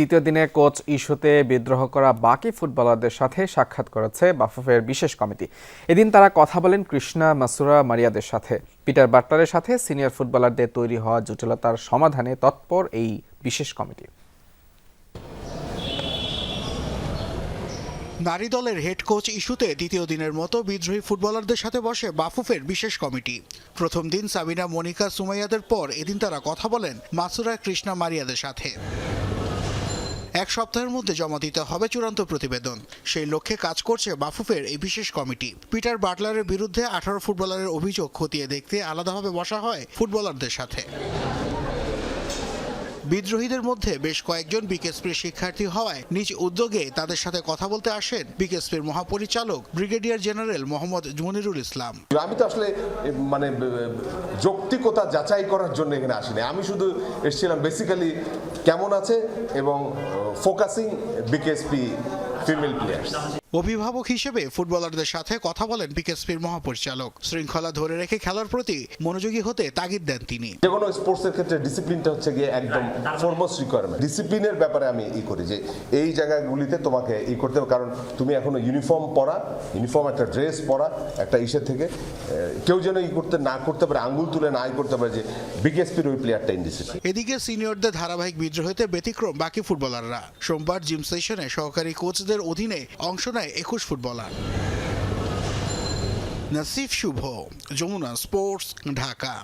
দ্বিতীয় দিনে কোচ ইস্যুতে বিদ্রোহ করা বাকি ফুটবলারদের সাথে সাক্ষাৎ করেছে বাফুফের বিশেষ কমিটি। এদিন তারা কথা বলেন কৃষ্ণা মাসুরা মারিয়াদের সাথে। পিটার বাটলারের সাথে সিনিয়র ফুটবলারদের তৈরি হওয়া জটিলতার সমাধানে তৎপর এই বিশেষ কমিটি। নারী দলের হেড কোচ ইস্যুতে দ্বিতীয় দিনের মতো বিদ্রোহী ফুটবলারদের সাথে বসে বাফুফের বিশেষ কমিটি। প্রথম দিন সাবিনা, মনিকা, সুমাইয়াদের পর এদিন তারা কথা বলেন মাসুরা, কৃষ্ণা, মারিয়াদের সাথে। এক সপ্তাহের মধ্যে জমা দিতে হবে চূড়ান্ত প্রতিবেদন। সেই লক্ষ্যে কাজ করছে বাফুফের এই বিশেষ কমিটি। পিটার বাটলারের বিরুদ্ধে আঠারো ফুটবলারের অভিযোগ খতিয়ে দেখতে আলাদাভাবে বসা হয় ফুটবলারদের সাথে। বিদ্রোহীদের মধ্যে বেশ কয়েকজন বিকেএসপির শিক্ষার্থী হওয়ায় নিজ উদ্যোগে তাদের সাথে কথা বলতে আসেন বিকেএসপির মহাপরিচালক ব্রিগেডিয়ার জেনারেল মোহাম্মদ মনিরুল ইসলাম। আমি তো আসলে মানে যৌক্তিকতা যাচাই করার জন্য এখানে আসিনি। আমি শুধু এসেছিলাম বেসিক্যালি কেমন আছে এবং ফোকাসিং বিকেএসপি ফিমেল প্লেয়ার্স অভিভাবক হিসেবে ফুটবলারদের সাথে কথা বলেন বিকেএসপির মহাপরিচালক। শৃঙ্খলা ধরে রেখে খেলার প্রতি মনোযোগী হতে তাগিদ দেন তিনি। যে কোনো স্পোর্টসের ক্ষেত্রে ডিসিপ্লিনটা হচ্ছে গিয়ে একদম ফরমোস্ট রিকোয়ারমেন্ট ডিসিপ্লিনের ব্যাপারে আমি ই করি যে এই জায়গাগুলিতে তোমাকে ই করতে হবে। কারণ তুমি এখনও ইউনিফর্ম পরা ইউনিফর্ম একটা ড্রেস পরা একটা ইসের থেকে কেউ যেন ই করতে না করতে পারে আঙ্গুল তুলে না ই করতে পারে যে বিকেএসপির ওই প্লেয়ারটা ইনডিসিপ্লিন এদিকে সিনিয়রদের ধারাবাহিক বিদ্রোহতে ব্যতিক্রম বাকি ফুটবলাররা। সোমবার জিম সেশনে সহকারী কোচদের অধীনে অংশ নেয় একুশ ফুটবলার। নাসিফ শুভ যমুনা স্পোর্টস ঢাকা।